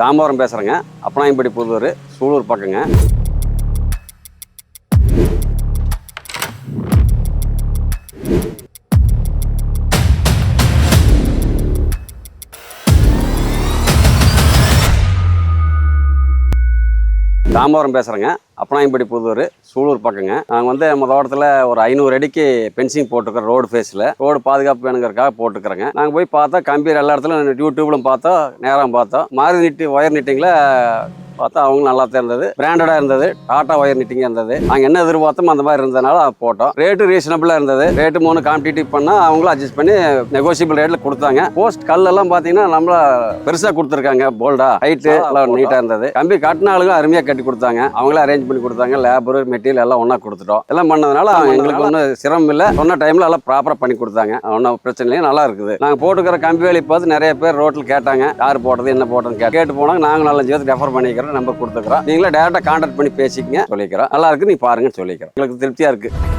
தாமோரம் பேசுகிறேங்க அப்பனாயம்படி புதூர் சூலூர் பக்கங்க. தாம்பரம் பேசுகிறேங்க அப்பனாயம்படி புதூர் சூலூர் பக்கங்க. நாங்கள் வந்து நம்ம தோட்டத்தில் ஒரு ஐநூறு அடிக்கு பென்சிங் போட்டுக்கிறோம் ரோடு ஃபேஸில் ரோடு பாதுகாப்பு வேணுங்கிறக்காக போட்டுக்கிறேங்க நாங்கள் போய் பார்த்தா கம்பீர் எல்லா இடத்துலையும் யூடியூப்லும் பார்த்தோம் நேரம் பார்த்தோம். மாறு நிட்டு ஒயர் நிட்டிங்கில் பார்த்தா அவங்க நல்லா தான் இருந்தது. பிராண்டடாக இருந்தது. டாடா ஒயர் நிட்டிங் இருந்தது. நாங்கள் என்ன எதிர்பார்த்தோமோ அந்த மாதிரி இருந்ததுனால போட்டோம். ரேட்டு ரீசனபிளாக இருந்தது. ரேட்டு மூணு காம்படிட்டிவ் பண்ணால் அவங்களும் அட்ஜஸ்ட் பண்ணி நெகோசியபிள் ரேட்டில் கொடுத்தாங்க. போஸ்ட் கல்லெல்லாம் பார்த்தீங்கன்னா நம்மள பெருசாக கொடுத்துருக்காங்க. போல்டா ஹைட்டு எல்லாம் நீட்டாக இருந்தது. கம்பி கட்டின ஆளுங்க அருமையாக கட்டி கொடுத்தாங்க. அவங்களே அரேஞ்ச் பண்ணி கொடுத்தாங்க. லேபர் மெட்டீரியல் எல்லாம் ஒன்றா கொடுத்துட்டோம். எல்லாம் பண்ணதுனால அவங்க எங்களுக்கு ஒன்றும் சிரமம் இல்லை. சொன்ன டைமில் எல்லாம் ப்ராப்பராக பண்ணி கொடுத்தாங்க. ஒன்றும் பிரச்சனை இல்லை நல்லா இருக்குது. நாங்கள் போட்டுக்கிற கம்பி வேலி பார்த்து நிறைய பேர் ரோட்டில் கேட்டாங்க. யார் போட்டது என்ன போட்டதுன்னு கேட்டு கேட்டு போனாங்க. நாங்கள் நாலஞ்சு பேருக்கு ரெஃபர் பண்ணிக்கிறோம். நம்பர் கொடுத்துக்கிறோம் நீங்களே டேரெக்டாக கான்டாக்ட் பண்ணி பேசிக்கங்க சொல்லிக்கிறோம். நல்லா இருக்கு நீ பாருங்கன்னு சொல்லிக்கிறோம். எங்களுக்கு திருப்தியாக இருக்குது